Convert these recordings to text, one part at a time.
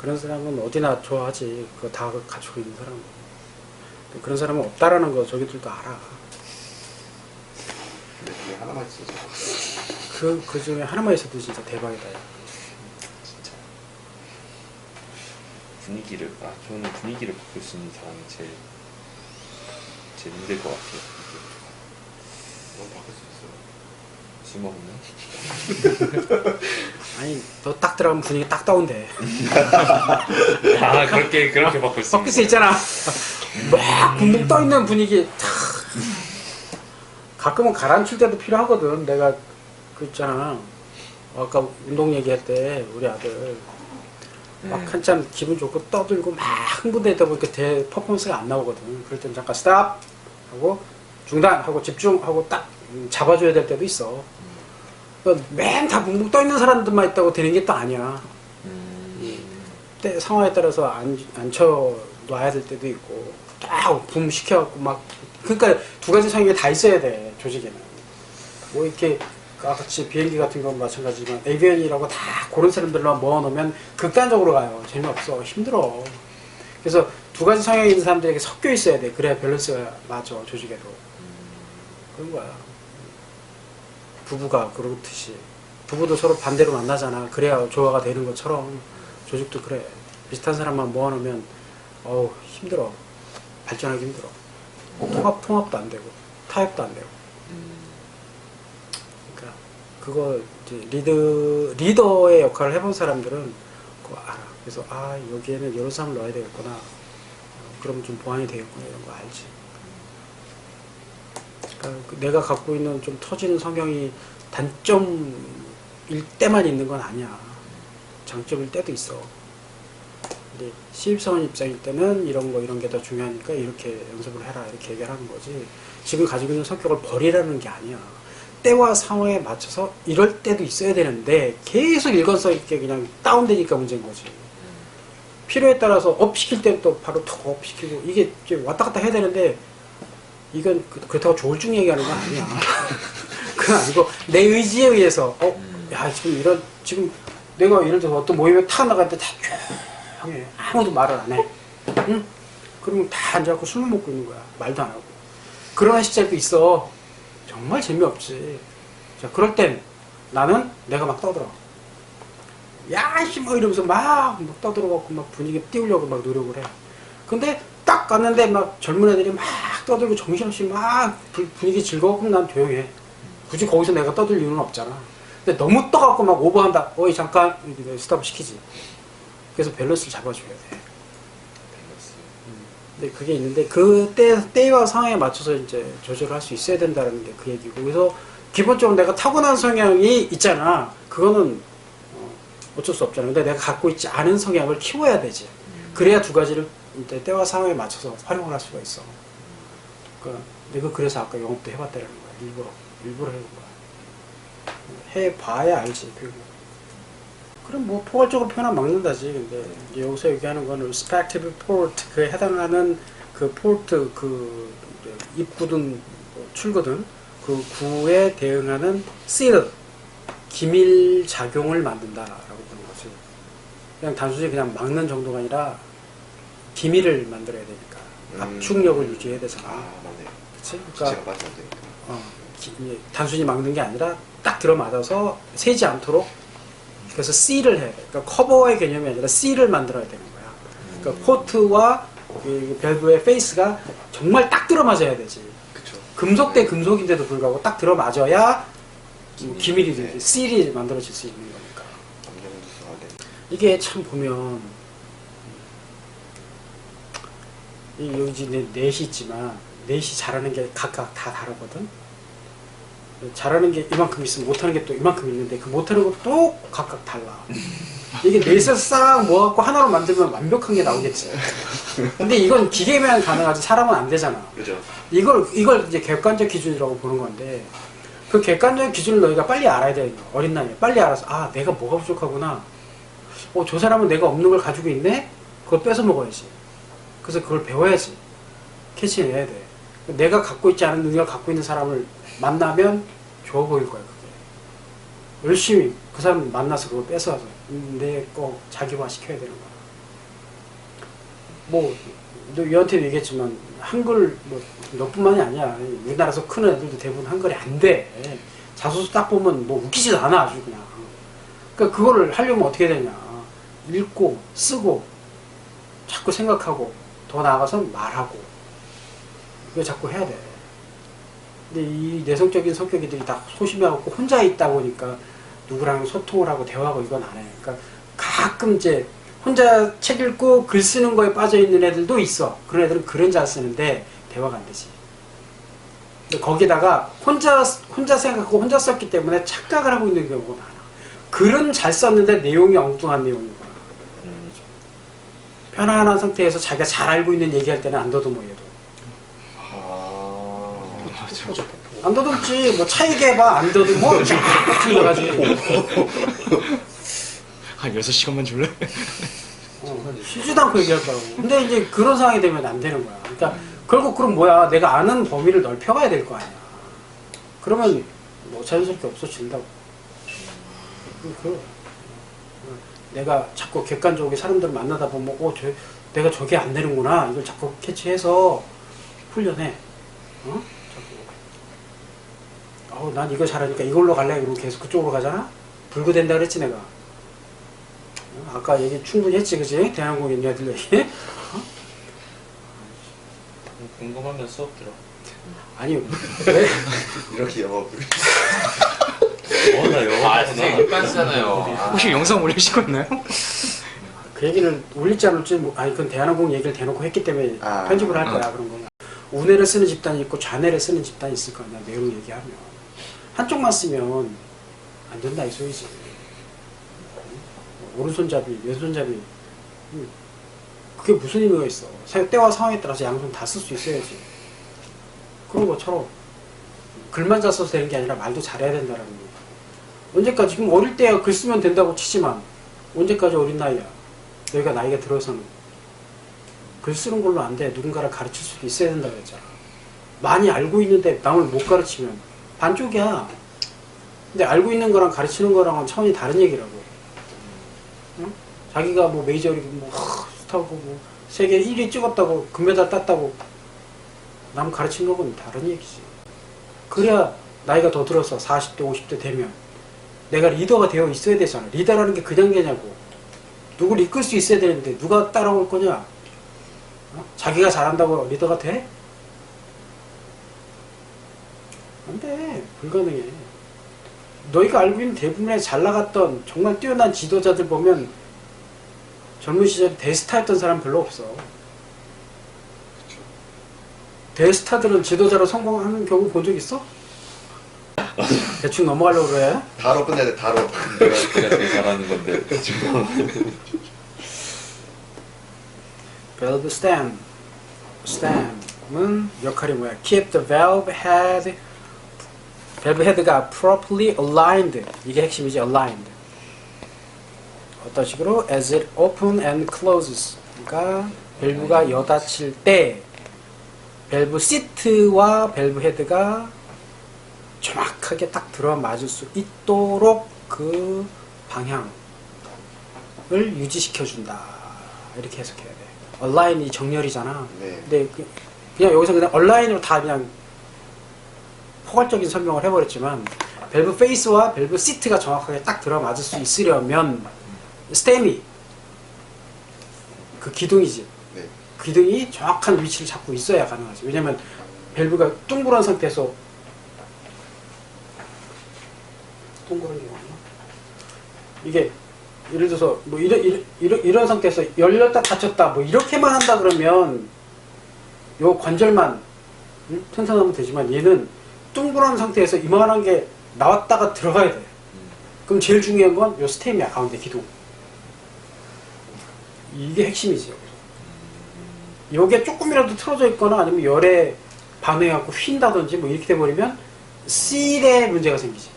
그런 사람은 어디나 좋아하지. 그거 다 갖추고 있는 사람은. 그런 사람은 없다라는 거 저기들도 알아. 하나만 있어서 그, 그 중에 하나만 있어도 진짜 대박이다. 야. 진짜 분위기를 아 저는 분위기를 바꿀 수 있는 사람이 제일 제일 힘들 것 같아요. 넌 바꿀 수 있어. 술 먹으면 아니, 너 딱 들어가면 분위기 딱 다운돼. 아 그렇게 그렇게 바꿀 수 섞일 수 있잖아. 막 붕붕 떠 있는 분위기. 탁. 가끔은 가라앉힐 때도 필요하거든. 내가 그 있잖아. 아까 운동 얘기할 때 우리 아들 막 한참 기분 좋고 떠들고 막 흥분되다 보니까 대 퍼포먼스가 안 나오거든. 그럴 땐 잠깐 스탑 하고 중단 하고 집중하고 딱 음, 잡아줘야 될 때도 있어. 맨다 붕붕 떠 있는 사람들만 있다고 되는 게 또 아니야. 음, 때 상황에 따라서 안, 앉혀 놔야 될 때도 있고 딱붐 시켜갖고 막 그러니까 두 가지 상황이 다 있어야 돼 조직에는. 뭐 이렇게 같이 비행기 같은 건 마찬가지지만 에비언이라고 다 그런 사람들만 모아놓으면 극단적으로 가요. 재미없어. 힘들어. 그래서 두 가지 성향이 있는 사람들에게 섞여 있어야 돼. 그래야 밸런스가 맞아 조직에도. 그런 거야 부부가 그렇듯이 부부도 서로 반대로 만나잖아. 그래야 조화가 되는 것처럼 조직도 그래. 비슷한 사람만 모아놓으면 어우 힘들어. 발전하기 힘들어. 통합 통합도 안 되고 타협도 안 되고. 그러니까 그거 리드 리더의 역할을 해본 사람들은 그거 알아. 그래서 아 여기에는 이런 사람을 넣어야 되겠구나. 어, 그러면 좀 보완이 되겠구나. 이런 거 알지 그러니까 그 내가 갖고 있는 좀 터지는 성향이 단점일 때만 있는 건 아니야. 장점일 때도 있어. 근데 신입사원 입장일 때는 이런 거 이런 게 더 중요하니까 이렇게 연습을 해라 이렇게 얘기를 하는 거지. 지금 가지고 있는 성격을 버리라는 게 아니야. 때와 상황에 맞춰서 이럴 때도 있어야 되는데 계속 일관성 있게 그냥 다운되니까 문제인 거지. 필요에 따라서 업 시킬 또 바로 톡업 시키고 이게 왔다 갔다 해야 되는데 이건 그- 그렇다고 조울증 얘기하는 건 아니야 그건 아니고 내 의지에 의해서 어, 야 지금 이런 지금 내가 예를 들어서 어떤 모임에 탁 나갈 때다 조용해 아무도 말을 안 해. 응? 그러면 다 앉아갖고 술만 먹고 있는 거야. 말도 안 하고. 그런 시절도 있어. 정말 재미없지. 자, 그럴 땐 나는 내가 막 떠들어. 야, 씨, 뭐 이러면서 막, 막 떠들어갖고 막 분위기 띄우려고 막 노력을 해. 근데 딱 갔는데 막 젊은 애들이 막 떠들고 정신없이 막 분- 분위기 즐거워. 그럼 난 조용해. 굳이 거기서 내가 떠들 이유는 없잖아. 근데 너무 떠갖고 막 오버한다. 어이, 잠깐. 스탑 시키지. 그래서 밸런스를 잡아줘야 돼. 밸런스. 근데 그게 있는데 그 때, 때와 상황에 맞춰서 이제 조절을 할수 있어야 된다는 게 그 얘기고. 그래서 기본적으로 내가 타고난 성향이 있잖아. 그거는 어, 어쩔 수 없잖아. 근데 내가 갖고 있지 않은 성향을 키워야 되지. 그래야 두 가지를 이제 때와 상황에 맞춰서 활용을 할 수가 있어. 그러니까 내가 그래서 아까 영업도 해봤다는 거야. 일부러. 일부러 해본 거야. 해봐야 알지. 그리고. 그럼 뭐 포괄적으로 표현하면 막는다지. 근데 여기서 얘기하는 거는 respective port 그에 해당하는 그 포르트 그 입구든 뭐 출구든 그 구에 대응하는 seal 기밀 작용을 만든다라고 보는 거지. 그냥 단순히 그냥 막는 정도가 아니라 기밀을 만들어야 되니까 음. 압축력을 유지해야 되잖아. 아 맞네요. 그치? 그러니까 되니까. 어, 기- 단순히 막는 게 아니라 딱 들어맞아서 새지 않도록 그래서 C를 해. 그러니까 커버의 개념이 아니라 C를 만들어야 되는 거야. 그러니까 포트와 이 밸브의 페이스가 정말 딱 들어맞아야 되지. 그쵸. 금속 대 금속인데도 불구하고 딱 들어맞아야 기밀이, 기밀이 네. 되지. C이 만들어질 수 있는 거니까. 네. 이게 참 보면 이 여기 이제 넷이 있지만 넷이 잘하는 게 각각 다 다르거든. 잘하는 게 이만큼 있으면 못하는 게 또 이만큼 있는데 그 못하는 것도 각각 달라. 이게 넷에서 싹 모아갖고 하나로 만들면 완벽한 게 나오겠지. 근데 이건 기계면 가능하지 사람은 안 되잖아. 그죠. 이걸 이걸 이제 객관적 기준이라고 보는 건데 그 객관적 기준을 너희가 빨리 알아야 돼 어린 나이에 빨리 알아서 아 내가 뭐가 부족하구나 어 저 사람은 내가 없는 걸 가지고 있네 그걸 뺏어 먹어야지 그래서 그걸 배워야지 캐치해내야 돼 내가 갖고 있지 않은 능력을 갖고 있는 사람을 만나면 좋아 보일 거야 그게 열심히 그 사람 만나서 그걸 뺏어와서 내거 자기화 시켜야 되는 거야 뭐, 너 얘한테도 얘기했지만, 한글, 뭐, 너뿐만이 아니야. 우리나라에서 큰 애들도 대부분 한글이 안 돼. 자소서 딱 보면 뭐 웃기지도 않아, 아주 그냥. 그러니까 그거를 하려면 어떻게 되냐. 읽고, 쓰고, 자꾸 생각하고, 더 나아가서 말하고. 이거 자꾸 해야 돼. 근데 이 내성적인 성격이들이 다 소심해갖고 혼자 있다 보니까 누구랑 소통을 하고 대화하고 이건 안 해. 그러니까 가끔 이제 혼자 책 읽고 글 쓰는 거에 빠져 있는 애들도 있어. 그런 애들은 글은 잘 쓰는데 대화가 안 되지. 근데 거기다가 혼자 혼자 생각하고 혼자 썼기 때문에 착각을 하고 있는 경우가 많아. 글은 잘 썼는데 내용이 엉뚱한 내용인 거야. 음, 편안한 상태에서 자기가 잘 알고 있는 얘기할 때는 안 더듬어 얘도. 아, 안 더듬지. 뭐차 얘기해봐. 안 더듬어. 쫙 들어가지. 한 6시간만 줄래? 어, 쉬지도 않고 얘기할 거라고. 근데 이제 그런 상황이 되면 안 되는 거야. 그러니까 결국 그럼 뭐야? 내가 아는 범위를 넓혀가야 될 거 아니야. 그러면 뭐 자연스럽게 없어진다고. 그, 그, 내가 자꾸 객관적으로 사람들 만나다 보면, 어, 저, 내가 저게 안 되는구나. 이걸 자꾸 캐치해서 훈련해. 어? 자꾸. 어, 난 이거 잘하니까 이걸로 갈래. 그러고 계속 그쪽으로 가잖아? 불구된다 그랬지, 내가. 어, 아까 얘기 충분히 했지, 그지? 대한민국 애들 얘기. 궁금하면 수업 들어. 아니, 왜? 이렇게 영어 어, 나 영어 아, 선생님 일반 쓰잖아요. 아, 혹시 영상 올리실 거 있나요? 그 얘기를 올릴지 안 올지, 뭐, 아니, 그건 대한항공 얘기를 대놓고 했기 때문에 아. 편집을 할 거야, 그런 거는. 우뇌를 쓰는 집단이 있고 좌뇌를 쓰는 집단이 있을 거 아니야, 내용 얘기하면. 한쪽만 쓰면 안 된다, 이 소리지. 오른손잡이, 왼손잡이. 음, 그게 무슨 의미가 있어. 사- 때와 상황에 따라서 양손 다 쓸 수 있어야지. 그런 것처럼 글만 잘 써서 되는 게 아니라 말도 잘해야 된다라는 거야. 언제까지, 지금 어릴 때야 글 쓰면 된다고 치지만, 언제까지 어린 나이야? 너희가 나이가 들어서는 글 쓰는 걸로 안 돼. 누군가를 가르칠 수도 있어야 된다고 했잖아. 많이 알고 있는데 남을 못 가르치면 반쪽이야. 근데 알고 있는 거랑 가르치는 거랑은 차원이 다른 얘기라고. 응? 자기가 뭐 메이저리그 뭐 하, 스타고 뭐 세계 1위 찍었다고 금메달 땄다고 남 가르치는 거는 다른 얘기지. 그래야 나이가 더 들어서 40대 50대 되면 내가 리더가 되어 있어야 되잖아. 리더라는 게 그냥 되냐고. 누구를 이끌 수 있어야 되는데 누가 따라올 거냐? 어? 자기가 잘한다고 리더가 돼? 안 돼. 불가능해. 너희가 알고 있는 대부분의 잘 나갔던 정말 뛰어난 지도자들 보면 젊은 시절에 대스타였던 사람 별로 없어. 대스타들은 지도자로 성공하는 경우 본 적 있어? 대충 넘어가려고 그래. 다로 끝내야 돼 다로 내가 내가 되게 잘하는 건데 지금 valve stem. stem은 역할이 뭐야? keep the valve head valve head가 properly aligned. 이게 핵심이지 aligned. 어떤 식으로 as it open and closes. 그러니까 밸브가 여닫힐 때 밸브 시트와 밸브 헤드가 정확하게 딱 들어맞을 수 있도록 그 방향을 유지시켜 준다. 이렇게 해석해야 돼. 얼라인이 정렬이잖아. 네. 근데 그, 냥 여기서 그냥 얼라인으로 다 그냥 포괄적인 설명을 해버렸지만 밸브 페이스와 밸브 시트가 정확하게 딱 들어맞을 수 있으려면 스템이 그 기둥이지. 네. 기둥이 정확한 위치를 잡고 있어야 가능하지. 왜냐면 밸브가 둥그런 상태에서 둥그런 게 맞나? 이게 예를 들어서 뭐 이런 이런 이런, 상태에서 열렸다 닫혔다 뭐 이렇게만 한다 그러면 요 관절만 응? 튼튼하면 되지만 얘는 둥그런 상태에서 이만한 게 나왔다가 들어가야 돼. 그럼 제일 중요한 건 요 스템이야 가운데 기둥. 이게 핵심이지. 요게 조금이라도 틀어져 있거나 아니면 열에 반응해갖고 휜다든지 뭐 이렇게 돼버리면 실에 문제가 생기지.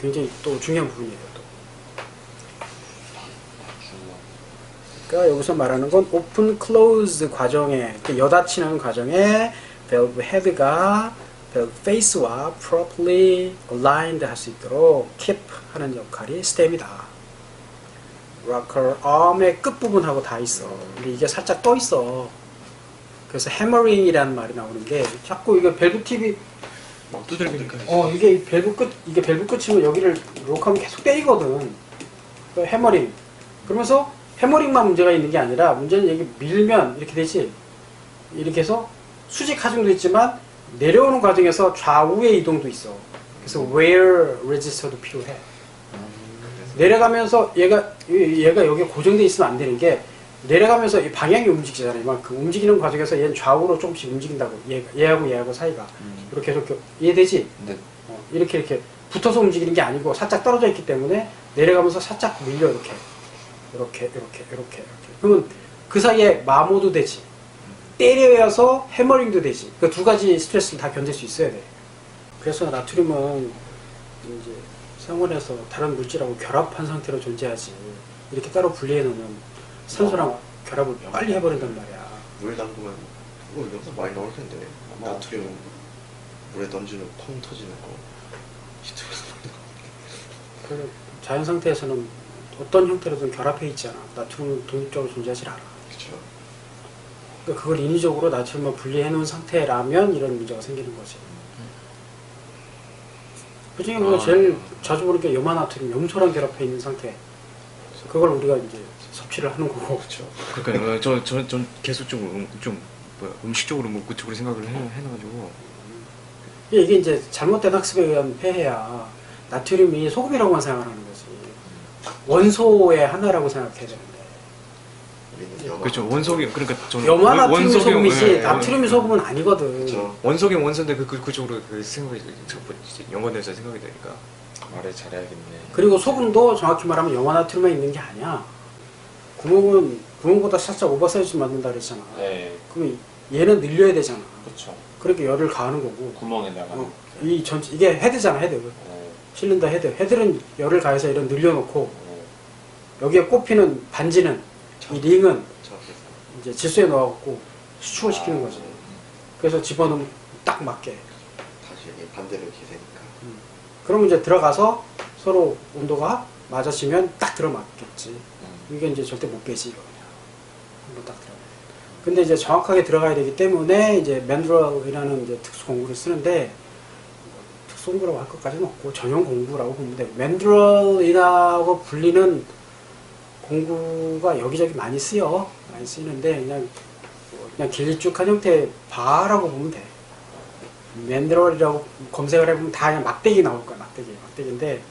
굉장히 또 중요한 부분이에요. 또. 그러니까 여기서 말하는 건 오픈 클로즈 과정에 여닫히는 과정에 밸브 헤드가 밸브 페이스와 properly aligned 할 수 있도록 keep 하는 역할이 스템이다. 로커 arm의 끝부분하고 다 있어. 근데 이게 살짝 떠 있어. 그래서 해머링이라는 말이 나오는 게 자꾸 이게 밸브 팁이 막 두들기니까. 어 이게 이 밸브 끝 이게 밸브 끝이면 여기를 록하면 계속 때리거든. 그 해머링. 그러면서 해머링만 문제가 있는 게 아니라 문제는 여기 밀면 이렇게 되지. 이렇게 해서 수직 하중도 있지만 내려오는 과정에서 좌우의 이동도 있어. 그래서 wear register도 필요해. 내려가면서 얘가 얘가 여기 고정돼 있으면 안 되는 게 내려가면서 이 방향이 움직이잖아요. 막그 움직이는 과정에서 얘는 좌우로 조금씩 움직인다고 얘, 얘하고 얘하고 사이가. 이렇게 이렇게 이해되지? 네. 어, 이렇게 이렇게 붙어서 움직이는 게 아니고 살짝 떨어져 있기 때문에 내려가면서 살짝 밀려 이렇게. 이렇게 이렇게 이렇게 이렇게. 그러면 그 사이에 마모도 되지. 때려야서 해머링도 되지. 그 두 가지 스트레스를 다 견딜 수 있어야 돼. 그래서 나트륨은 이제 생활에서 다른 물질하고 결합한 상태로 존재하지. 이렇게 따로 분리해 놓으면 산소랑 결합을 빨리 해버린단 말이야 물 담그면 어, 여기서 많이 나올 텐데 나트륨 물에 던지면 펑 터지는 거 히트에서 그 자연 상태에서는 어떤 형태로든 결합해 있지 않아. 나트륨은 독립적으로 존재하지 않아. 그쵸 그러니까 그걸 인위적으로 나트륨만 분리해 놓은 상태라면 이런 문제가 생기는 거지. 그 중에 뭐 아. 제일 자주 보는 게 염화나트륨, 염소랑 결합해 있는 상태. 그걸 우리가 이제 섭취를 하는 거고. 그렇죠. 그러니까 저저 전 계속적으로 음, 좀 뭐야 음식적으로 뭐 그쪽으로 생각을 해 해놔가지고. 이게 이제 잘못된 학습에 의한 폐해야. 나트륨이 소금이라고만 생각하는 거지. 원소의 하나라고 생각해야 되는데. 염화 그렇죠 원석이 그러니까 저는 염화 나트륨이 원석이- 소금이지 예, 나트륨이 소금은 아니거든. 그쵸 원석이 원소인데 그, 그 그쪽으로 그 생각이 저- 이제 연관돼서 생각이 되니까. 말을 잘해야겠네. 그리고 소금도 정확히 말하면 염화나트륨만 있는 게 아니야. 구멍은 구멍보다 살짝 오버사이즈 만든다 그랬잖아. 네, 그럼 얘는 늘려야 되잖아. 그렇죠. 그렇게 열을 가하는 거고. 구멍에다가. 어, 이 전체 이게 헤드잖아 헤드. 네, 실린더 헤드. 헤드는 열을 가해서 이런 늘려놓고 네. 여기에 꼽히는 반지는 이 링은 이제 질소에 넣어갖고 수축을 시키는 거지. 그래서 집어넣으면 딱 맞게. 다시 이게 반대로 이렇게 되니까 그러면 이제 들어가서 서로 온도가 맞아지면 딱 들어맞겠지. 음. 이게 이제 절대 못 빼지 이거 그냥 한번 딱 들어가. 근데 이제 정확하게 들어가야 되기 때문에 이제 맨드럴이라는 이제 특수 공구를 쓰는데 뭐 특수 공구라고 할 것까지는 없고 전용 공구라고 보면 돼. 맨드럴이라고 불리는 공구가 여기저기 많이 쓰여 많이 쓰이는데 그냥 뭐 그냥 길쭉한 형태의 바라고 보면 돼. 맨드럴이라고 검색을 해보면 다 그냥 막대기 나올 거야 막대기 막대기인데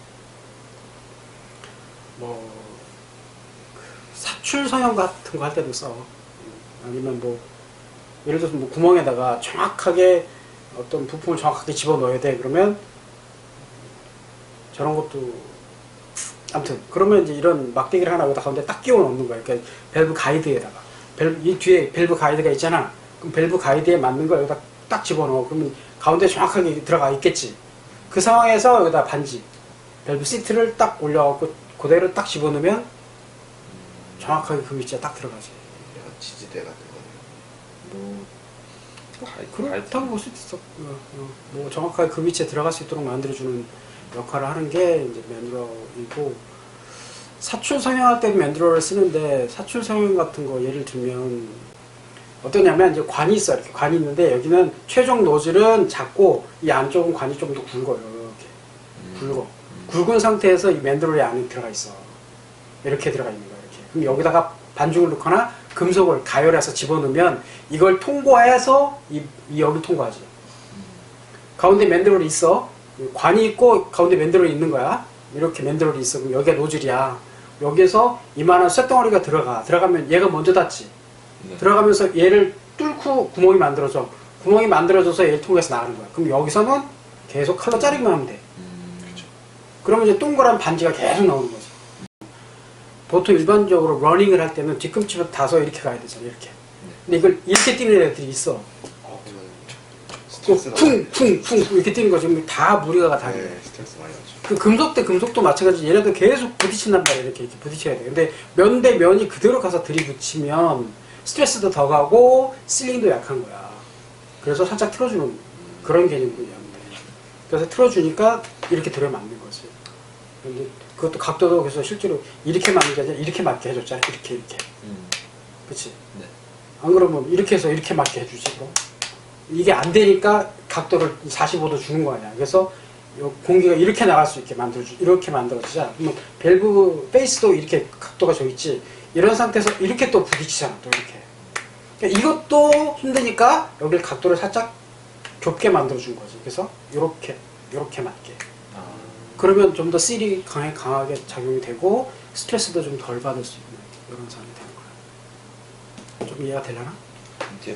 뭐 사출 성형 같은 거 할 때도 써. 아니면 뭐 예를 들어서 뭐 구멍에다가 정확하게 어떤 부품을 정확하게 집어 넣어야 돼. 그러면 저런 것도 아무튼 그러면 이제 이런 막대기를 하나 여기다 가운데 딱 끼워 넣는 거야. 그러니까 밸브 가이드에다가 밸브 이 뒤에 밸브 가이드가 있잖아. 그럼 밸브 가이드에 맞는 거 여기다 딱 집어 넣어. 그러면 가운데 정확하게 들어가 있겠지. 그 상황에서 여기다 반지 밸브 시트를 딱 올려갖고 그대로 딱 집어넣으면 정확하게 그 위치에 딱 들어가지. 약간 지지대 같은 거네요 뭐 가이드, 그렇다고 볼 수도 있어. 어, 어. 뭐 정확하게 그 위치에 들어갈 수 있도록 만들어주는 역할을 하는 게 이제 맨드럴이고 사출 성형할 때도 맨드럴을 쓰는데 사출 성형 같은 거 예를 들면 어떠냐면 이제 관이 있어 이렇게 관이 있는데 여기는 최종 노즐은 작고 이 안쪽은 관이 좀 더 굵어요 이렇게 음. 굵어 굵은 상태에서 이 맨드럴이 안에 들어가 있어 이렇게 들어가 있는 거야 그럼 여기다가 반죽을 넣거나 금속을 가열해서 집어넣으면 이걸 통과해서 이, 이 여기 통과하지 가운데 맨드롤이 있어. 관이 있고 가운데 맨드롤이 있는 거야. 이렇게 맨드롤이 있어. 그럼 여기가 노즐이야. 여기에서 이만한 쇳덩어리가 들어가. 들어가면 얘가 먼저 닿지. 네. 들어가면서 얘를 뚫고 구멍이 만들어져. 구멍이 만들어져서 얘를 통해서 나가는 거야. 그럼 여기서는 계속 칼로 자르기만 하면 돼. 음, 그렇죠. 그러면 이제 동그란 반지가 계속 나오는 거지. 보통 일반적으로 러닝을 할 때는 뒤꿈치부터 다서 이렇게 가야 되잖아, 이렇게. 근데 이걸 이렇게 뛰는 애들이 있어. 어, 그러면 그 스트레스가 쿵, 쿵, 쿵, 이렇게 뛰는 거지. 다 무리가 다 돼. 네 스트레스 많이 나죠 그 금속 대 금속도 마찬가지. 얘네도 계속 부딪힌단 말이야. 이렇게, 이렇게 부딪혀야 돼. 근데 면 대 면이 그대로 가서 들이붙이면 스트레스도 더 가고 실링도 약한 거야. 그래서 살짝 틀어주는 그런 개념이야. 그래서 틀어주니까 이렇게 들어맞는 거지. 근데 그것도 각도도 그래서 실제로 이렇게 맞는 게 아니라 이렇게 맞게 해줬잖아. 이렇게 이렇게. 음. 그치? 네. 안 그러면 이렇게 해서 이렇게 맞게 해주지 그럼 이게 안 되니까 각도를 45도 주는 거 아니야 그래서 요 공기가 이렇게 나갈 수 있게 만들어주 이렇게 만들어지자 그러면 밸브 페이스도 이렇게 각도가 져 있지 이런 상태에서 이렇게 또 부딪히잖아 또 이렇게 그러니까 이것도 힘드니까 여기를 각도를 살짝 좁게 만들어준 거지 그래서 이렇게 이렇게 맞게 아, 그러면 좀더 실이 강하, 강하게 작용이 되고 스트레스도 좀 덜 받을 수 있는 이런 상황이 되는 거야 좀 이해가 되려나? 이제